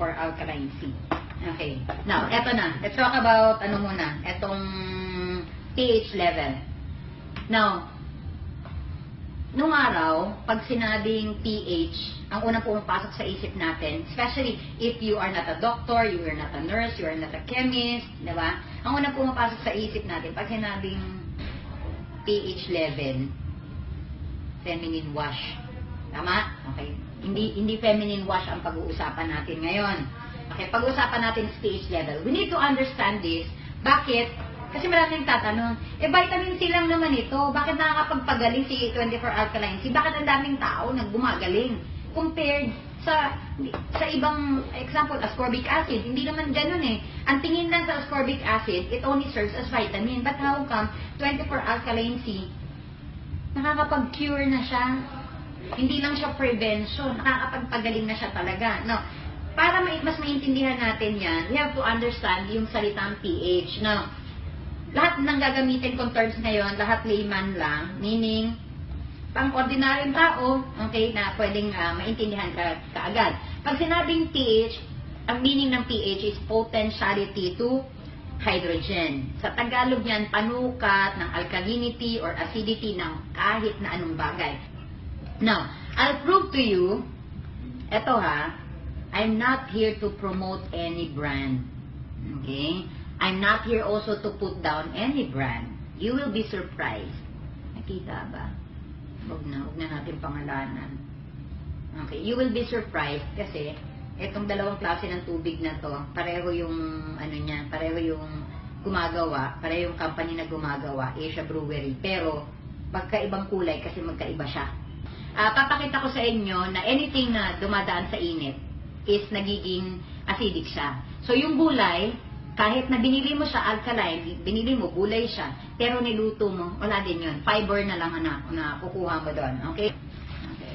alkaline C. Okay. Now, eto na. Let's talk about, ano muna, etong pH level. Now, nung araw, pag sinabing pH, ang unang pumapasok sa isip natin, especially if you are not a doctor, you are not a nurse, you are not a chemist, di ba? Ang unang pumapasok sa isip natin, pag sinabing pH level, feminine wash. Tama? Okay. Hindi hindi feminine wash ang pag-uusapan natin ngayon. Okay, pag-uusapan natin pH level. We need to understand this. Bakit? Kasi maraming tatanong, eh vitamin C lang naman ito, bakit nakakapagpagaling si 24 alkaline C? Bakit ang daming tao naggumagaling? Compared sa sa ibang example, ascorbic acid, hindi naman ganun eh. Ang tingin lang sa ascorbic acid, it only serves as vitamin. But how come 24 alkaline C, nakakapag-cure na siya? Hindi lang siya prevention, nakakapagpagaling na siya talaga. No, para ma- mas maintindihan natin yan, we have to understand yung salitang pH. Now, lahat ng gagamitin kong terms ngayon, lahat layman lang, meaning, pang ordinaryong tao, okay, na pwedeng ah, maintindihan ka kaagad. Pag sinabing pH, ang meaning ng pH is potentiality to hydrogen. Sa Tagalog yan, panukat ng alkalinity or acidity ng kahit na anong bagay. Now, I'll prove to you, eto ha, I'm not here to promote any brand. Okay? I'm not here also to put down any brand. You will be surprised. Nakita ba? Huwag na, huwag na natin pangalanan. Okay, you will be surprised kasi itong dalawang klase ng tubig na to, pareho yung ano niya, pareho yung gumagawa, pareho yung company na gumagawa, Asia Brewery, pero magkaibang kulay kasi magkaiba siya. Ah, papakita ko sa inyo na anything na dumadaan sa init is nagiging acidic siya. So yung gulay, kahit na binili mo siya alkaline, binili mo gulay siya, pero niluto mo, wala din yun. Fiber na lang anak na kukuha mo doon. Okay? Okay.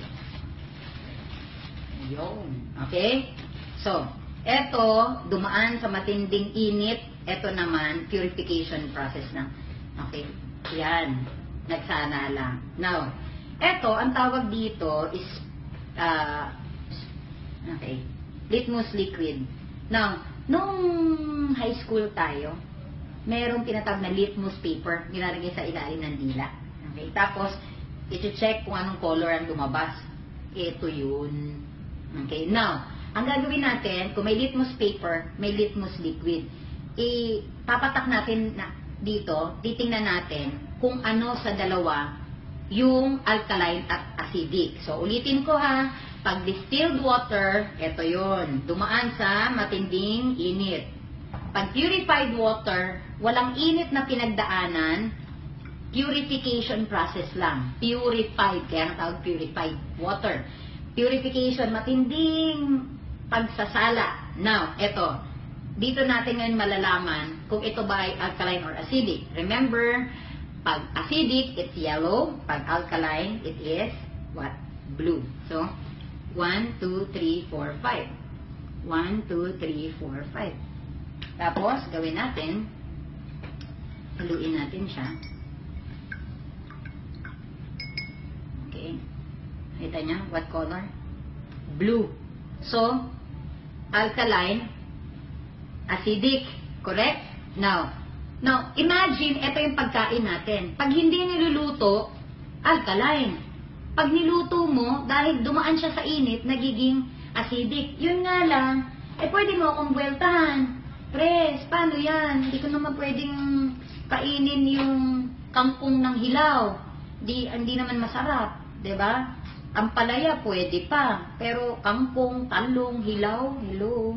Yun. Okay? So, eto, dumaan sa matinding init, eto naman, purification process na. Okay? Yan. Nagsana lang. Now, eto, ang tawag dito is, ah, okay, litmus liquid. Now, nung high school tayo, merong tinatawag na litmus paper, nilalagay sa ilalim ng dila. Okay? Tapos, iti-check kung anong color ang lumabas. Ito yun. Okay? Now, ang gagawin natin, kung may litmus paper, may litmus liquid, ipapatak natin na dito, titingnan natin kung ano sa dalawa yung alkaline at acidic. So, ulitin ko ha, pag distilled water, ito yon dumaan sa matinding init. Pag purified water, walang init na pinagdaanan, purification process lang. Purified, kaya natawag purified water. Purification, matinding pagsasala. Now, ito, dito natin ngayon malalaman kung ito ba ay alkaline or acidic. Remember, pag acidic, it's yellow. Pag alkaline, it is what? Blue. So, 1, 2, 3, 4, 5. 1, 2, 3, 4, 5. Tapos, gawin natin, haluin natin siya. Okay. Kita niya? What color? Blue. So, alkaline, acidic. Correct? Now, now, imagine, ito yung pagkain natin. Pag hindi niluluto, alkaline. Pag niluto mo, dahil dumaan siya sa init, nagiging acidic. Yun nga lang, eh pwede mo akong buweltahan. Pres, paano yan? Hindi ko naman pwedeng kainin yung kangkong ng hilaw. Di, hindi naman masarap. ba? Ang palaya pwede pa. Pero kangkong, talong, hilaw, hello.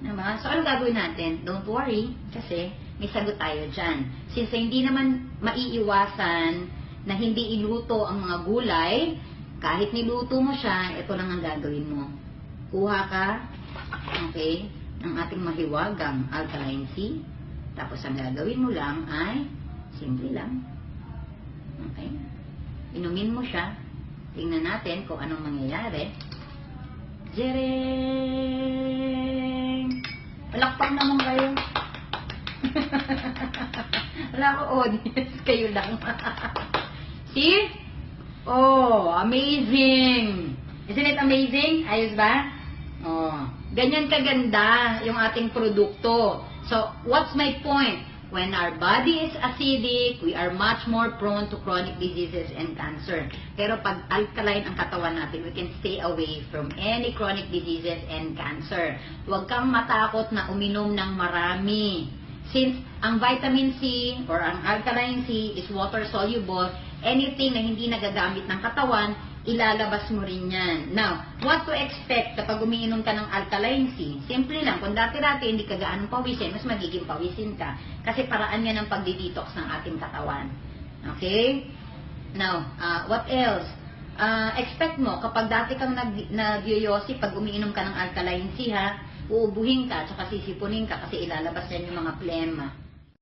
Diba? So, ano gagawin natin? Don't worry, kasi may sagot tayo dyan. Since hindi naman maiiwasan na hindi iluto ang mga gulay, kahit niluto mo siya, ito lang ang gagawin mo. Kuha ka, okay, ng ating mahiwagang alkaline C. Tapos ang gagawin mo lang ay, simple lang. Okay? Inumin mo siya. Tingnan natin kung anong mangyayari. Jereng! Palakpak naman kayo. Wala ko audience. Kayo lang. See? Oh, amazing! Isn't it amazing? Ayos ba? Oh, Ganyan kaganda yung ating produkto. So, what's my point? When our body is acidic, we are much more prone to chronic diseases and cancer. Pero pag alkaline ang katawan natin, we can stay away from any chronic diseases and cancer. Huwag kang matakot na uminom ng marami. Since ang vitamin C or ang alkaline C is water soluble, anything na hindi nagagamit ng katawan, ilalabas mo rin yan. Now, what to expect kapag umiinom ka ng alkaline C? Simple lang, kung dati-dati hindi ka gaanong pawisin, mas magiging pawisin ka. Kasi paraan yan ng pagdi-detox ng ating katawan. Okay? Now, uh, what else? Uh, expect mo, kapag dati kang nag, nagyoyosi, pag umiinom ka ng alkaline C ha, uubuhin ka, tsaka sisipunin ka kasi ilalabas yan yung mga plema.